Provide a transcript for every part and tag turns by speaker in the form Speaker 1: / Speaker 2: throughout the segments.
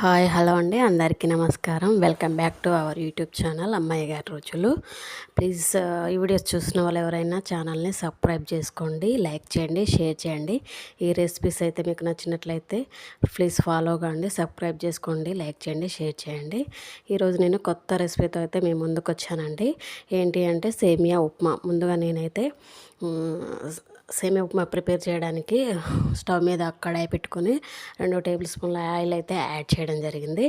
Speaker 1: Hi hello అండి. అందరికీ నమస్కారం. Welcome back to our YouTube channel అమ్మాయి గారి రోజులు ప్లీజ్ ఈ వీడియోస్ చూసిన వాళ్ళు ఎవరైనా ఛానల్ని సబ్స్క్రైబ్ చేసుకోండి లైక్ చేయండి షేర్ చేయండి. ఈ రెసిపీస్ అయితే మీకు నచ్చినట్లయితే ప్లీజ్ ఫాలో కాండి సబ్స్క్రైబ్ చేసుకోండి లైక్ చేయండి షేర్ చేయండి. ఈరోజు నేను కొత్త రెసిపీతో అయితే మేము ముందుకు వచ్చానండి. ఏంటి అంటే సేమియా ఉప్మా. ముందుగా నేనైతే సేమియా ఉప్మా ప్రిపేర్ చేయడానికి స్టవ్ మీద కడాయి పెట్టుకొని రెండు టేబుల్ స్పూన్ల ఆయిల్ అయితే యాడ్ చేయండి జరిగింది.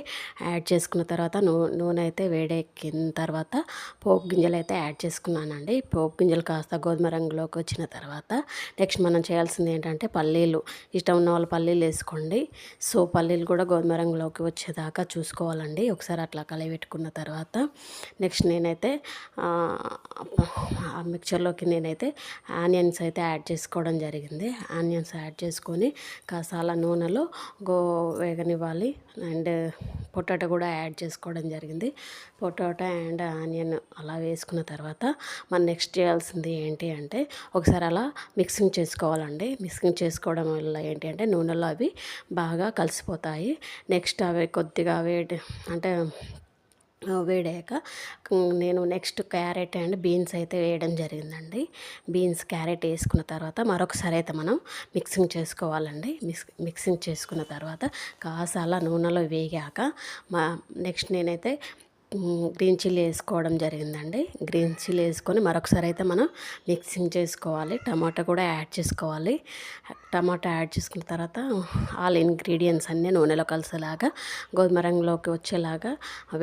Speaker 1: యాడ్ చేసుకున్న తర్వాత నూ నూనె అయితే వేడెక్కిన తర్వాత పోపు గింజలు అయితే యాడ్ చేసుకున్నానండి. పోపు గింజలు కాస్త గోధుమ రంగులోకి వచ్చిన తర్వాత నెక్స్ట్ మనం చేయాల్సింది ఏంటంటే పల్లీలు. ఇష్టం ఉన్న వాళ్ళు పల్లీలు వేసుకోండి. సో పల్లీలు కూడా గోధుమ రంగులోకి వచ్చేదాకా చూసుకోవాలండి. ఒకసారి అట్లా కలిపెట్టుకున్న తర్వాత నెక్స్ట్ నేనైతే మిక్చర్లోకి నేనైతే ఆనియన్స్ అయితే యాడ్ చేసుకోవడం జరిగింది. ఆనియన్స్ యాడ్ చేసుకొని కాసాల నూనెలో గో వేగనివ్వాలి. అండ్ పొటాటో కూడా యాడ్ చేసుకోవడం జరిగింది. పొటాటో అండ్ ఆనియన్ అలా వేసుకున్న తర్వాత మనం నెక్స్ట్ చేయాల్సింది ఏంటి అంటే ఒకసారి అలా మిక్సింగ్ చేసుకోవాలండి. మిక్సింగ్ చేసుకోవడం వల్ల ఏంటి అంటే నూనెలో అవి బాగా కలిసిపోతాయి. నెక్స్ట్ అవి కొద్దిగా వేడి అంటే వేడాక నేను నెక్స్ట్ క్యారెట్ అండ్ బీన్స్ అయితే వేయడం జరిగిందండి. బీన్స్ క్యారెట్ వేసుకున్న తర్వాత మరొకసారి అయితే మనం మిక్సింగ్ చేసుకోవాలండి. మిక్స్ మిక్సింగ్ చేసుకున్న తర్వాత కాసాల నూనెలో వేగాక మా నెక్స్ట్ నేనైతే గ్రీన్ చిల్లీ వేసుకోవడం జరిగిందండి. గ్రీన్ చిల్లీ వేసుకొని మరొకసారి అయితే మనం మిక్సింగ్ చేసుకోవాలి. టమాటా కూడా యాడ్ చేసుకోవాలి. టమాటా యాడ్ చేసుకున్న తర్వాత ఆల్ ఇంగ్రీడియంట్స్ అన్నీ నూనెలో కలిసేలాగా గోధుమ రంగులోకి వచ్చేలాగా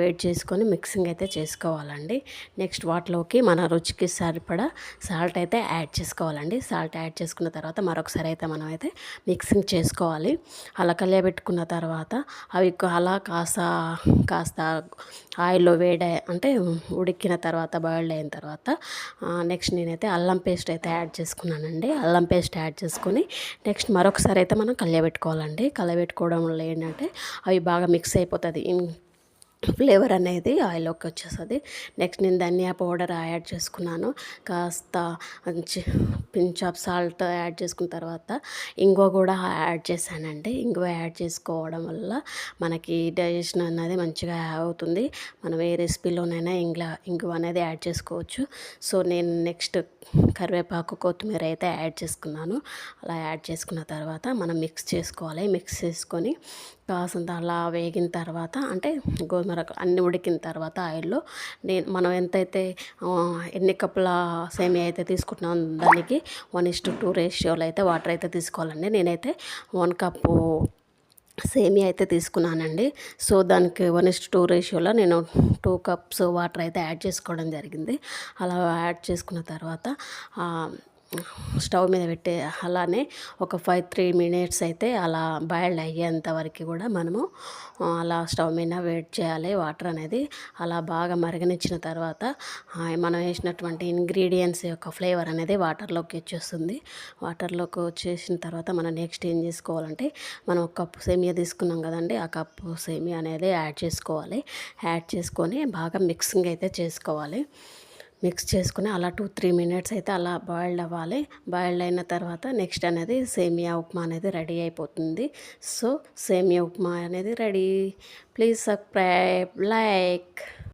Speaker 1: వేడి చేసుకొని మిక్సింగ్ అయితే చేసుకోవాలండి. నెక్స్ట్ వాటిలోకి మన రుచికి సరిపడా సాల్ట్ అయితే యాడ్ చేసుకోవాలండి. సాల్ట్ యాడ్ చేసుకున్న తర్వాత మరొకసారి అయితే మనం అయితే మిక్సింగ్ చేసుకోవాలి. అలా కలియబెట్టుకున్న తర్వాత అవి అలా కాస్త కాస్త ఆయిల్లో వేడే అంటే ఉడికిన తర్వాత బాయిల్డ్ అయిన తర్వాత నెక్స్ట్ నేనైతే అల్లం పేస్ట్ అయితే యాడ్ చేసుకున్నానండి. అల్లం పేస్ట్ యాడ్ చేసుకుని నెక్స్ట్ మరొకసారి అయితే మనం కలియబెట్టుకోవాలండి కలియబెట్టుకోవడం వల్ల ఏంటంటే అవి బాగా మిక్స్ అయిపోతుంది. ఫ్లేవర్ అనేది ఆయిల్లోకి వచ్చేస్తుంది. నెక్స్ట్ నేను ధనియా పౌడర్ యాడ్ చేసుకున్నాను. కాస్త పించ్ ఆఫ్ సాల్ట్ యాడ్ చేసుకున్న తర్వాత ఇంగువ కూడా యాడ్ చేశానండి. ఇంగువ యాడ్ చేసుకోవడం వల్ల మనకి డైజెషన్ అనేది మంచిగా అవుతుంది. మనం ఏ రెసిపీలోనైనా ఇంగ్లా ఇంగువ అనేది యాడ్ చేసుకోవచ్చు. సో నేను నెక్స్ట్ కరివేపాకు కొత్తిమీర అయితే యాడ్ చేసుకున్నాను. అలా యాడ్ చేసుకున్న తర్వాత మనం మిక్స్ చేసుకోవాలి. మిక్స్ చేసుకొని కాసంత అలా వేగిన తర్వాత అంటే గోధుమ రకం అన్ని ఉడికిన తర్వాత ఆయిల్లో నేను మనం ఎంతైతే ఎన్ని కప్పుల సేమియా అయితే తీసుకుంటున్నాం దానికి వన్ ఇస్ టు టూ రేషియోలో అయితే వాటర్ అయితే తీసుకోవాలండి. నేనైతే వన్ కప్పు సేమియా అయితే తీసుకున్నానండి. సో దానికి వన్ ఇస్ టూ రేషియోలో నేను టూ కప్స్ వాటర్ అయితే యాడ్ చేసుకోవడం జరిగింది. అలా యాడ్ చేసుకున్న తర్వాత స్టవ్ మీద పెట్టే అలానే ఒక ఫైవ్ త్రీ మినిట్స్ అయితే అలా బాయిల్డ్ అయ్యేంత వరకు కూడా మనము అలా స్టవ్ మీద వెయిట్ చేయాలి. వాటర్ అనేది అలా బాగా మరగనిచ్చిన తర్వాత మనం వేసినటువంటి ఇంగ్రీడియంట్స్ యొక్క ఫ్లేవర్ అనేది వాటర్లోకి వచ్చేస్తుంది. వాటర్లోకి వచ్చేసిన తర్వాత మనం నెక్స్ట్ ఏం చేసుకోవాలంటే మనం ఒక కప్పు సేమియా తీసుకున్నాం కదండి ఆ కప్పు సేమియా అనేది యాడ్ చేసుకోవాలి. యాడ్ చేసుకొని బాగా మిక్సింగ్ అయితే చేసుకోవాలి. మిక్స్ చేసుకుని అలా టూ త్రీ మినిట్స్ అయితే అలా బాయిల్డ్ అవ్వాలి. బాయిల్డ్ అయిన తర్వాత నెక్స్ట్ అనేది సేమియా ఉప్మా అనేది రెడీ అయిపోతుంది. సో సేమియా ఉప్మా అనేది రెడీ. Please subscribe like.